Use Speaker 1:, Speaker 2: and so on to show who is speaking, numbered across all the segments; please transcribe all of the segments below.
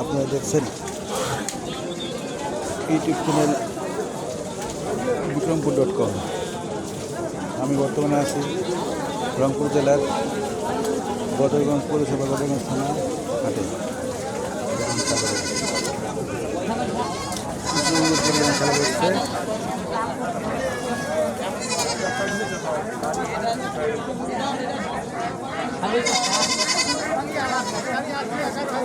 Speaker 1: আপনারা দেখছেন YouTube channel Bikrampur dot com আমি বর্তমানে আছি রংপুর জেলার বদরগঞ্জ পৌরসভা বদরগঞ্জ থানা হাটে। দেখুন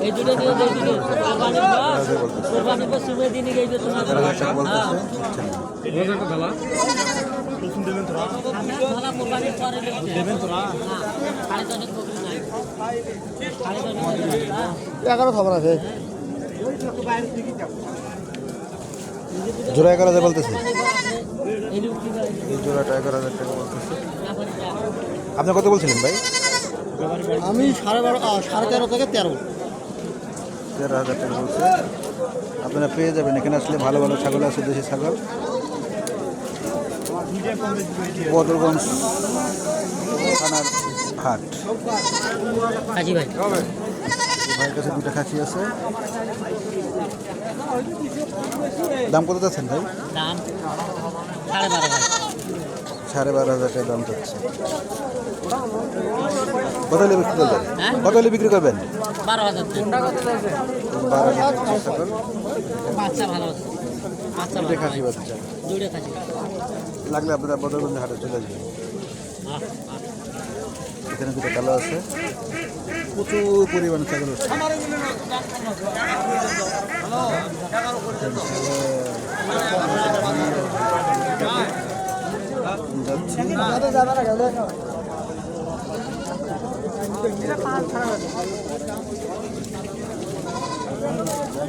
Speaker 2: এই দুটো নিয়ে যাই দিকে কোরবানি কোরবানি দিনে গেইবে তোমার
Speaker 1: তেরো হাজার টাকা বলতেছে দিচ্ছেন না।
Speaker 2: ভালা কোরবানি পরে দেবেন তো না সাড়ে দশের বকরি নাই সাড়ে দশের বকরি নাই হ্যাঁ।
Speaker 3: এগারো খবর আছে
Speaker 1: জোড়া এগারো হাজার বলতেছে?
Speaker 2: এই
Speaker 1: জোড়াটা এগারো হাজার টাকা বলতেছে। আপনি কত বলছিলেন ভাই?
Speaker 3: আমি সাড়ে বারো সাড়ে তেরো থেকে তেরো।
Speaker 1: তেরো হাজার টাকা বলছে। আপনারা পেয়ে যাবেন এখানে আসলে ভালো ভালো ছাগল আছে দেশি ছাগল। বদরগঞ্জ থানার হাট।
Speaker 2: ভাই।
Speaker 1: ভাইয়ের কাছে দুটো খাসি আছে। দাম কত যাচ্ছেন ভাই?
Speaker 2: দাম সাড়ে বারো ভাই
Speaker 1: সাড়ে বারো হাজার টাকা দাম যাচ্ছে কত হলে বিক্রি করবেন?
Speaker 2: হ্যাঁ?
Speaker 1: কত হলে বিক্রি করবেন?
Speaker 2: বারো হাজার
Speaker 1: বারো হাজার
Speaker 2: বাচ্চা ভালো
Speaker 1: দুটো খাসি বাচ্চা। লাগলে আপনারা বদরগঞ্জ হাটে চলে আসবেন। এখানে দুটো কালো আছে। প্রচুর পরিমাণে ছাগল আছে যাচ্ছি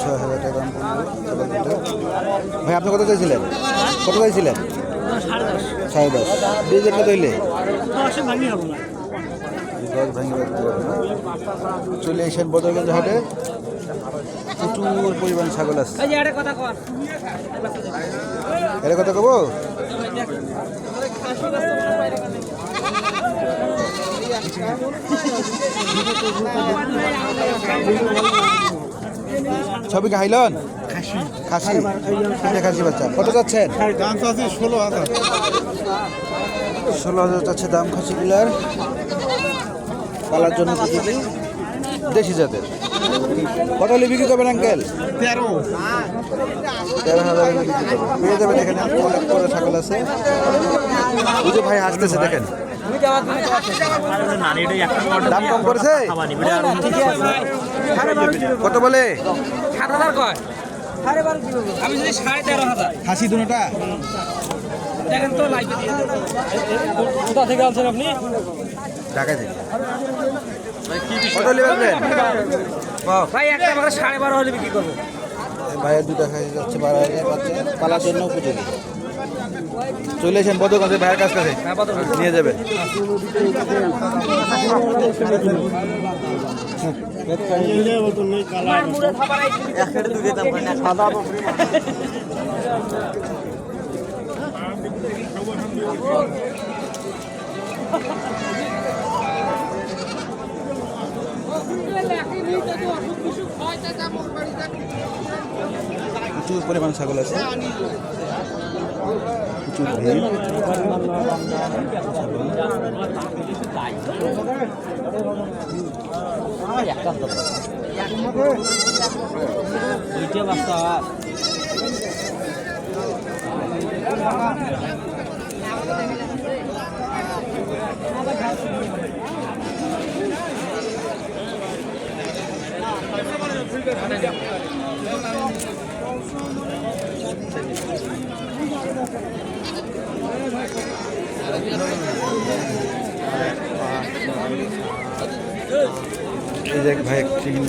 Speaker 1: ছয় হাজার টাকা ভাই আপনি কত চাইছিলেন? কত চাইছিলেন? সাড়ে দশ। ডিজেল কত হইলে? দশ ভাঙি। চলে এসেন বদরগঞ্জ হাটে। প্রচুর পরিমাণ ছাগল আছে।
Speaker 2: একটা কথা
Speaker 1: এর কথা কব? ছবি খাইলন খাসি। খাসি? বাচ্চা? কত যাচ্ছেন?
Speaker 3: ষোলো হাজার।
Speaker 1: ষোলো হাজার যাচ্ছে দাম খাসিগুলার। পালার জন্য দেশি জাতের। কত হলে বিক্রি করবেন আঙ্কেল?
Speaker 3: তেরো।
Speaker 1: তেরো হাজার পেয়ে যাবেন এখানে অনেক বড় ছাগল আছে। যে ভাই হাসতেছে দেখেন। দাম কম করেছে? কত বলে?
Speaker 2: সাত হাজার কয়? আমি যদি সাড়ে তেরো হাজার।
Speaker 1: খাসি দুটা?
Speaker 2: দেখেন তো কোথা থেকে আনছেন আপনি?
Speaker 1: ঢাকা থেকে। কত হলে
Speaker 2: ভাই একটা আমাকে সাড়ে বারো হলে বিক্রি করব।
Speaker 1: ভাইয়ের দুটা খাসি যাচ্ছে বারো হাজার বাচ্চা পালার জন্য উপযোগী। চলে এসেন বদগঞ্জে ভাইয়ের কাছ কাছে নিয়ে যাবেন প্রচুর পরিমাণ ছাগল আছে। প্রচুর ভিড়। এই যে ভাই চিকেন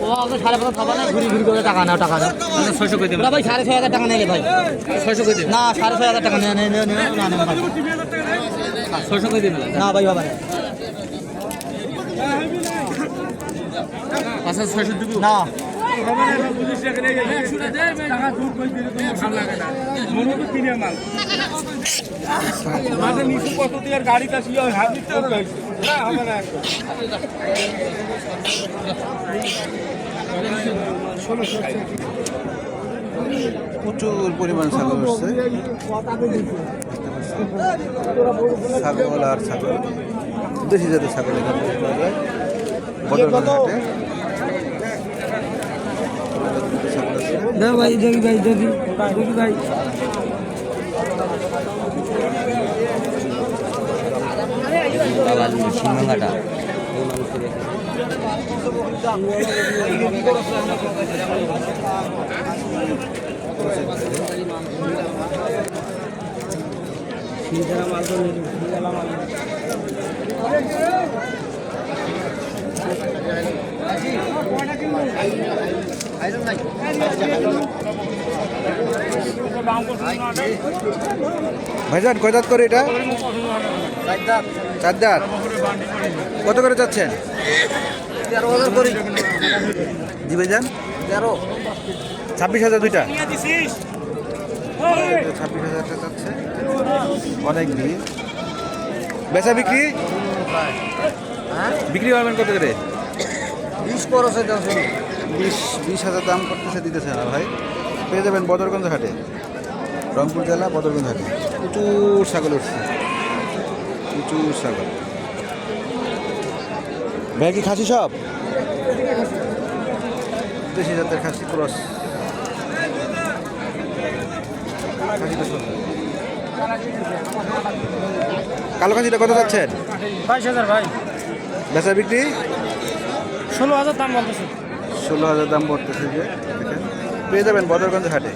Speaker 3: ও আগে সাড়ে পাঁচ খাবার না ঘুরি ঘুরি করে টাকা নাও টাকা নাও। ছয়শো করে দেবে ভাই সাড়ে ছয় হাজার টাকা নিলে ভাই। ছয়শো করে দেবে না সাড়ে ছয় হাজার টাকা নিয়ে না না ভাই ছয়শো করে দেবে না ভাই বাবা পাঁচ হাজার ছয়শো দিবি না।
Speaker 1: প্রচুর পরিমাণ ছাগল উঠছে। ছাগল আর ছাগল। দেশি জাতের ছাগল এখানে পাওয়া যায়। ছাগল আছে
Speaker 3: ভাই দেখি ভাই দেখি। দেখি ভাই। সিংহাটা
Speaker 1: ভাইজান কয় দাঁত করে এটা? চার দাঁত। কত করে যাচ্ছেন
Speaker 3: তেরো হাজার করি।
Speaker 1: জি ভাইজান।
Speaker 3: তেরো।
Speaker 1: ছাব্বিশ হাজার দুইটা? ছাব্বিশ হাজার টাকা যাচ্ছে অনেক ভিড়। বেচা বিক্রি? বিক্রি পাবেন কত করে?
Speaker 3: বিশ করছে
Speaker 1: বিশ বিশ হাজার দাম করতেছে দিতেছে না ভাই। পেয়ে যাবেন বদরগঞ্জ হাটে। রংপুর জেলা বদরগঞ্জ হাটে। প্রচুর ছাগল উঠছে। প্রচুর ছাগল। ভাই কি খাসি সব? দেশি জাতের খাসি ক্রস। কালো খাসিটা কত যাচ্ছেন?
Speaker 3: বাইশ হাজার ভাই।
Speaker 1: বেচা বিক্রি?
Speaker 3: ষোলো হাজার দাম বলতেছে।
Speaker 1: ষোলো হাজার দাম পড়তেছে যে পেয়ে যাবেন বদরগঞ্জ হাটে।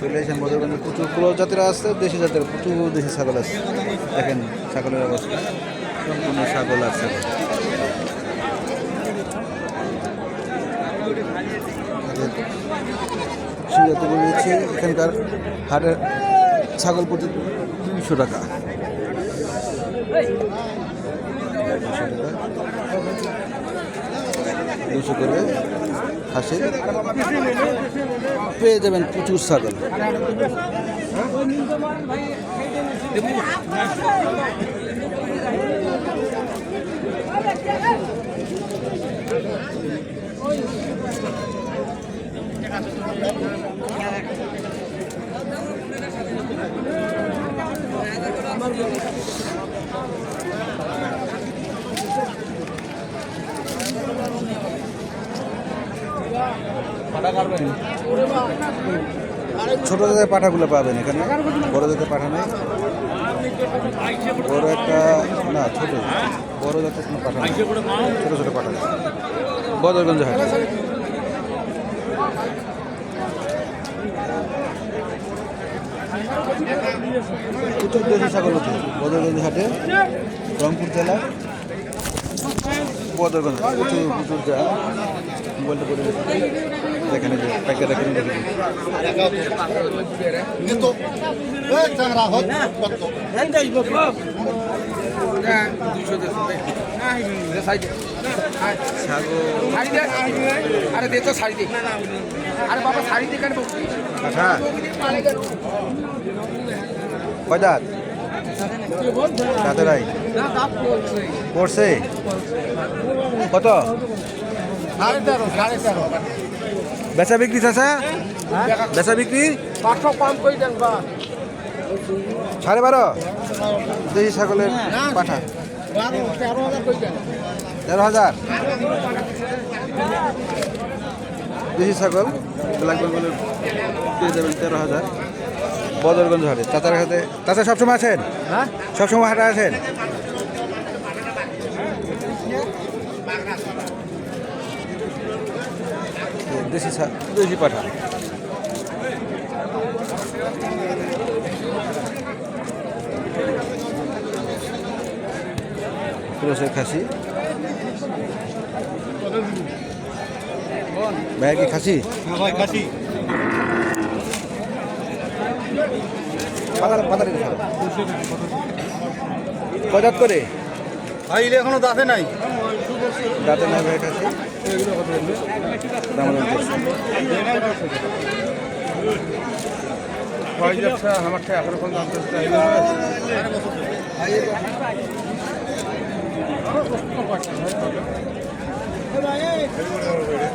Speaker 1: চলে এসেছেন বদরগঞ্জে প্রচুর ক্রস জাতের আছে, দেশি জাতের, প্রচুর দেশি ছাগল আছে। দেখেন ছাগলের অবস্থা। সম্পূর্ণ ছাগল ছাগল সুজাতে বলেছি এখানকার হাটের ছাগল প্রতি দুইশো টাকা। দুশো করে হাসি পেয়ে যাবেন প্রচুর ছাগল। ছোট জাতের পাঠাগুলো পাবেন এখানে। বড় জাতের পাঠা নেই। বড় একটা, না, ছোট বড় জাতের কোনো পাঠা নেই। ছোট ছোট পাঠা। বদরগঞ্জ হাটে প্রচুর দেশি ছাগল বদরগঞ্জ হাটে, রংপুর জেলা, বদরগঞ্জ প্রচুর প্রচুর যা মোবাইলটা করে দেখেন এই যে প্যাকেট
Speaker 4: আরে দে তো শাড়ি দে আরে বাবা শাড়ি দে কেন
Speaker 1: কয় দাঁত পড়ছে? কত?
Speaker 5: সাড়ে তেরো সাড়ে তেরো।
Speaker 1: বেচা বিক্রি চাচা? বেচা বিক্রি? সাড়ে বারো? দেশি ছাগলের পাঠা।
Speaker 5: তেরো হাজার
Speaker 1: তেরো হাজার? দেশি ছাগল ব্ল্যাক বেঙ্গলের পেয়ে যাবেন তেরো হাজার। বদরগঞ্জ হাটে। চাচার হাতে চাচা সবসময় আছেন?
Speaker 3: হ্যাঁ?
Speaker 1: সবসময় হাটে আছেন? দেশি দেশি পাঠা ক্রোসের খাসি কি খাসি?
Speaker 3: ভাই
Speaker 1: পাতার পাতার কজাত করে?
Speaker 3: ভাই এখনও দাঁতে নাই।
Speaker 1: দাঁতে নাই ভাই খাসি? দাম করছে।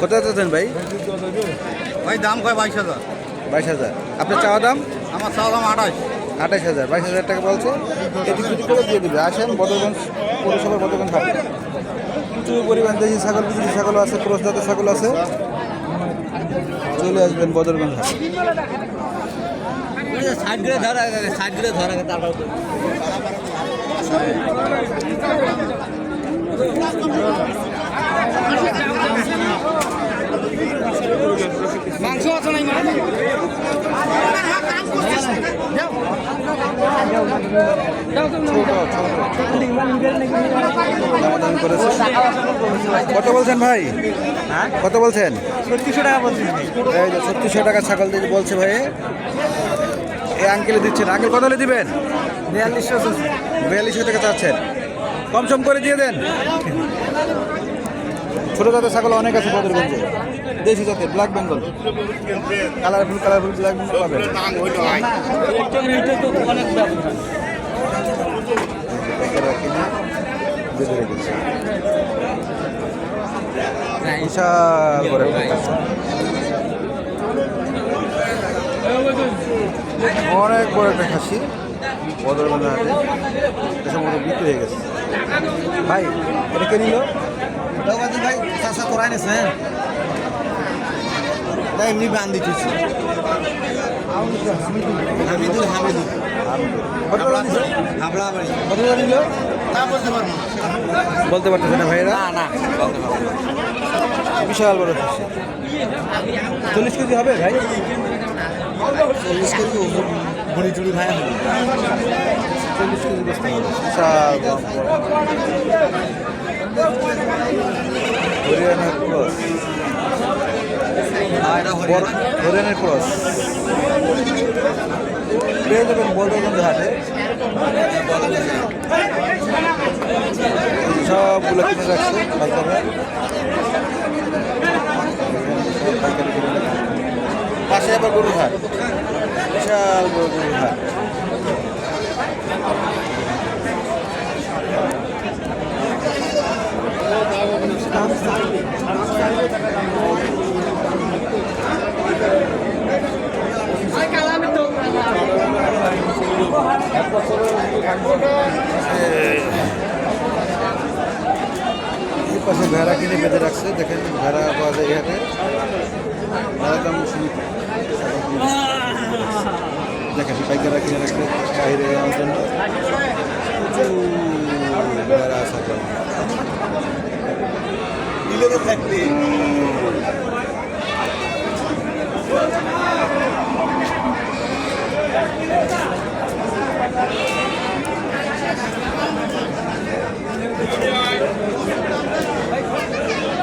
Speaker 1: কত ভাই?
Speaker 3: ভাই দাম কয় বাইশ হাজার?
Speaker 1: বাইশ হাজার। আপনার চাওয়া দাম?
Speaker 3: আমার চাওয়া দাম আঠাশ।
Speaker 1: আঠাশ হাজার। বাইশ হাজার টাকা বলছে। দুদিক করে দিয়ে দিবে। আসেন বদরগঞ্জ পৌরসভার বদরগঞ্জ প্রচুর পরিমাণ দেশি ছাগল, বিদেশি ছাগল আছে ক্রস জাতের ছাগল আছে। চলে আসবেন বদরগঞ্জ
Speaker 2: ধরা সাইড করে ধরা তারপর
Speaker 6: মাংস আছে নাই মানে?
Speaker 1: কত বলছেন ভাই? কত বলছেন?
Speaker 3: ছত্রিশশো টাকা
Speaker 1: ছত্রিশশো টাকা ছাগল দিয়ে বলছে ভাই। এই আঙ্কেলে দিচ্ছেন। আঙ্কেল কত হলে দিবেন?
Speaker 3: বিয়াল্লিশশো
Speaker 1: বিয়াল্লিশশো টাকা চাচ্ছেন। কম সম করে দিয়ে দেন। ছোট জাতের ছাগল অনেক আছে বদরগঞ্জে। দেশি জাতের black Bengal colourful colourful black Bengal পাবেন। বিশাল খাসি। অনেক বড় একটা খাসি। বদরগঞ্জ হাটে সম্ভবত বিক্রি হয়ে গেছে। ভাই এটা কে নিল?
Speaker 3: ভাই চাষা তোরাই তাই এমনি বান দিতেছি হামিদুল হামিদুল? হাবড়া বাড়ি। তা বলতে পারব
Speaker 1: বলতে পারতেছে না ভাইরা
Speaker 2: না।
Speaker 1: বিশাল বড় চল্লিশ কেজি হবে ভাই?
Speaker 3: চল্লিশ কেজি ভুড়ি টুড়ি ভাই হবে।
Speaker 1: চল্লিশ কেজি বসতে। হবে হরিয়ানার ক্রস। পেয়ে যাবেন বদরগঞ্জ হাটে। সবগুলো কিনে রাখছে পাইকারি। পাশে আবার গরুর হাট। বিশাল গরুর হাট। এই পাশে ভেড়া কিনে বেঁধে রাখছে। দেখেন ভেড়া পাওয়া যায় হাটে ভেড়ার দাম সীমিত দেখেন পাইকাররা কিনে রাখছে বাইরে আমার জন্য। ভেড়া ছাগল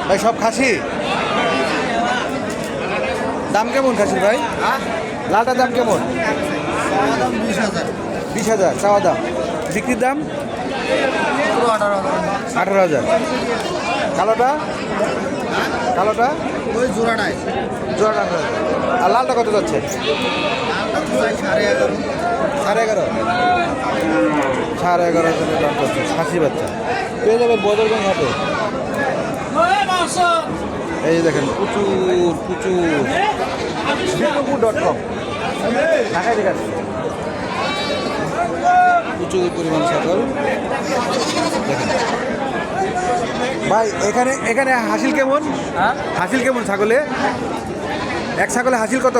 Speaker 1: ভাই, সব খাসি? দাম কেমন খাসির ভাই? লালটার দাম কেমন?
Speaker 3: বিশ হাজার,
Speaker 1: চাওয়া দাম। বিক্রির দাম?
Speaker 3: আঠারো হাজার।
Speaker 1: কালোটা? কালোটা?
Speaker 3: ওই জোড়াটায়
Speaker 1: জোড়া আঠারো আর লালটা কত যাচ্ছে?
Speaker 3: সাড়ে এগারো।
Speaker 1: সাড়ে এগারো হাজারের দাম যাচ্ছে খাসি বাচ্চা। পেয়ে যাবেন বদরগঞ্জ হাটে এই যে দেখেন প্রচুর প্রচুর। বিষ্ণুপুর ডট কম ঢাকায় দেখা প্রচুর পরিমাণ ছাগল। দেখেন। ভাই এখানে এখানে হাসিল কেমন? হাসিল কেমন ছাগলে? এক ছাগলে হাসিল কত?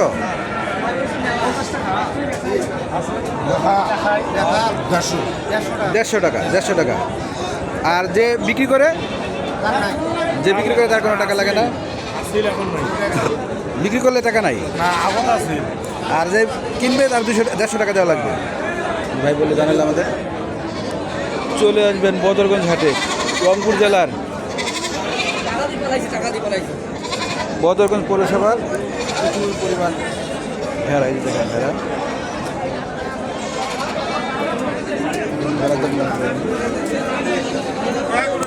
Speaker 1: দেড়শো টাকা দেড়শো টাকা। আর যে বিক্রি করে? যে বিক্রি করে তার কোনো টাকা লাগে না? বিক্রি করলে টাকা নাই? আর যে কিনবে তার দুশো দেড়শো টাকা দেওয়া লাগবে। ভাই বলে জানালে আমাদের। চলে আসবেন বদরগঞ্জ হাটে, রংপুর জেলার। বদরগঞ্জ পৌরসভার। প্রচুর পরিমাণ যে দেখেন ভেড়া ভেড়া